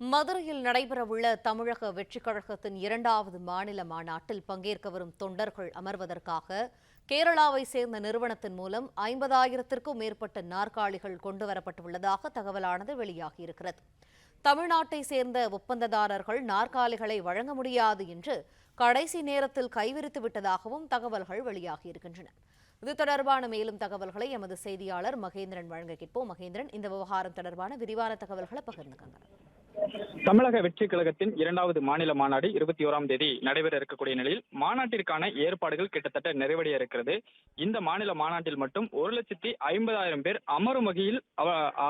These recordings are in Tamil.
மதுரையில் நடைபெறவுள்ள தமிழக வெற்றிக் கழகத்தின் இரண்டாவது மாநில மாநாட்டில் பங்கேற்க வரும் தொண்டர்கள் அமர்வதற்காக கேரளாவை சேர்ந்த நிறுவனத்தின் மூலம் ஐம்பதாயிரத்திற்கும் மேற்பட்ட நாற்காலிகள் கொண்டுவரப்பட்டுள்ளதாக தகவலானது வெளியாகியிருக்கிறது. தமிழ்நாட்டை சேர்ந்த ஒப்பந்ததாரர்கள் நாற்காலிகளை வழங்க முடியாது என்று கடைசி நேரத்தில் கைவிரித்து விட்டதாகவும் தகவல்கள் வெளியாகியிருக்கின்றன. இது தொடர்பான மேலும் தகவல்களை எமது செய்தியாளர் மகேந்திரன் வழங்க கேட்போம். மகேந்திரன் இந்த விவகாரம் தொடர்பான விரிவான தகவல்களை பகிர்ந்துக்கங்க. தமிழக வெற்றி கழகத்தின் இரண்டாவது மாநில மாநாடு இருபத்தி ஓராம் தேதி நடைபெற இருக்கக்கூடிய நிலையில் மாநாட்டிற்கான ஏற்பாடுகள் கிட்டத்தட்ட நிறைவடைய இருக்கிறது. இந்த மாநில மாநாட்டில் மட்டும் ஒரு லட்சத்தி ஐம்பதாயிரம் பேர் அமரும் வகையில்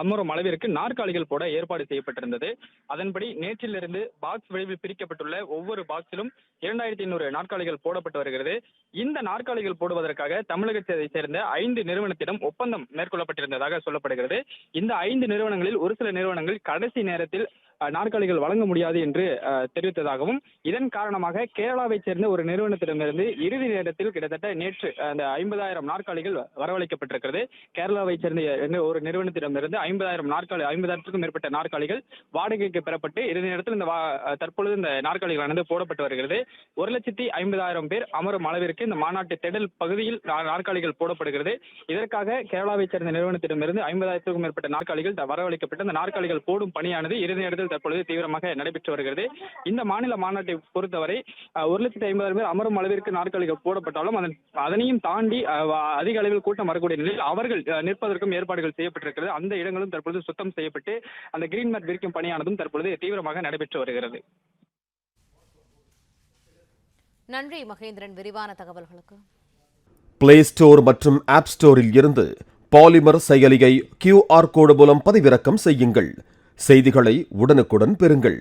அமரும் அளவிற்கு நாற்காலிகள் போட ஏற்பாடு செய்யப்பட்டிருந்தது. அதன்படி நேற்றிலிருந்து பாக்ஸ் வடிவில் பிரிக்கப்பட்டுள்ள ஒவ்வொரு பாக்ஸிலும் இரண்டாயிரத்தி ஐநூறு நாற்காலிகள் போடப்பட்டு வருகிறது. இந்த நாற்காலிகள் போடுவதற்காக தமிழகத்தை சேர்ந்த ஐந்து நிறுவனத்திடம் ஒப்பந்தம் மேற்கொள்ளப்பட்டிருந்ததாக சொல்லப்படுகிறது. இந்த ஐந்து நிறுவனங்களில் ஒரு சில நிறுவனங்கள் கடைசி நேரத்தில் நாற்காலிகள் வழங்க முடியாது என்று தெரிவித்ததாகவும் இதன் காரணமாக கேரளாவைச் சேர்ந்த ஒரு நிறுவனத்திடமிருந்து இறுதி நேரத்தில் கிட்டத்தட்ட நேற்று அந்த ஐம்பதாயிரம் நாற்காலிகள் வரவழைக்கப்பட்டிருக்கிறது. கேரளாவைச் சேர்ந்த ஒரு நிறுவனத்திடமிருந்து ஐம்பதாயிரம் நாற்காலி ஐம்பதாயிரத்துக்கும் மேற்பட்ட நாற்காலிகள் வாடகைக்கு பெறப்பட்டு இறுதி நேரத்தில் இந்த தற்பொழுது இந்த நாற்காலிகளானது போடப்பட்டு வருகிறது. ஒரு லட்சத்தி ஐம்பதாயிரம் பேர் அமரும் அளவிற்கு இந்த மாநாட்டு திடல் பகுதியில் நாற்காலிகள் போடப்படுகிறது. இதற்காக கேரளாவைச் சேர்ந்த நிறுவனத்திடமிருந்து ஐம்பதாயிரத்துக்கும் மேற்பட்ட நாற்காலிகள் வரவழைக்கப்பட்டு அந்த நாற்காலிகள் போடும் பணியானது இறுதி நேரத்தில் தற்பொழுது தீவிரமாக நடைபெற்று வருகிறது. இந்த மாநில மாநாட்டை பொறுத்தவரை ஒரு லட்சத்தி ஐம்பதாயிரம் பேர் அமரும் அளவிற்கு நாற்காலிகள் போடப்பட்டாலும் அதன் அதனையும் தாண்டி அஹ், அதிக அளவில் கூட்டம் வரக்கூடிய நிலையில் அவர்கள் அஹ், நிற்பதற்கும் ஏற்பாடுகள் செய்யப்பட்டிருக்கிறது. அந்த இடங்களும் தற்பொழுது சுத்தம் செய்யப்பட்டு அந்த கிரீன் மேட் விரிக்கும் பணியானதும் தற்பொழுது தீவிரமாக நடைபெற்று வருகிறது. நன்றி மகேந்திரன். விரிவான தகவல்களுக்கு. பிளே ஸ்டோர் மற்றும் ஆப் ஸ்டோரில் இருந்து பாலிமர் செயலியை கியூஆர் கோடு மூலம் பதிவிறக்கம் செய்யுங்கள். செய்திகளை உடனுக்குடன் பெறுங்கள்.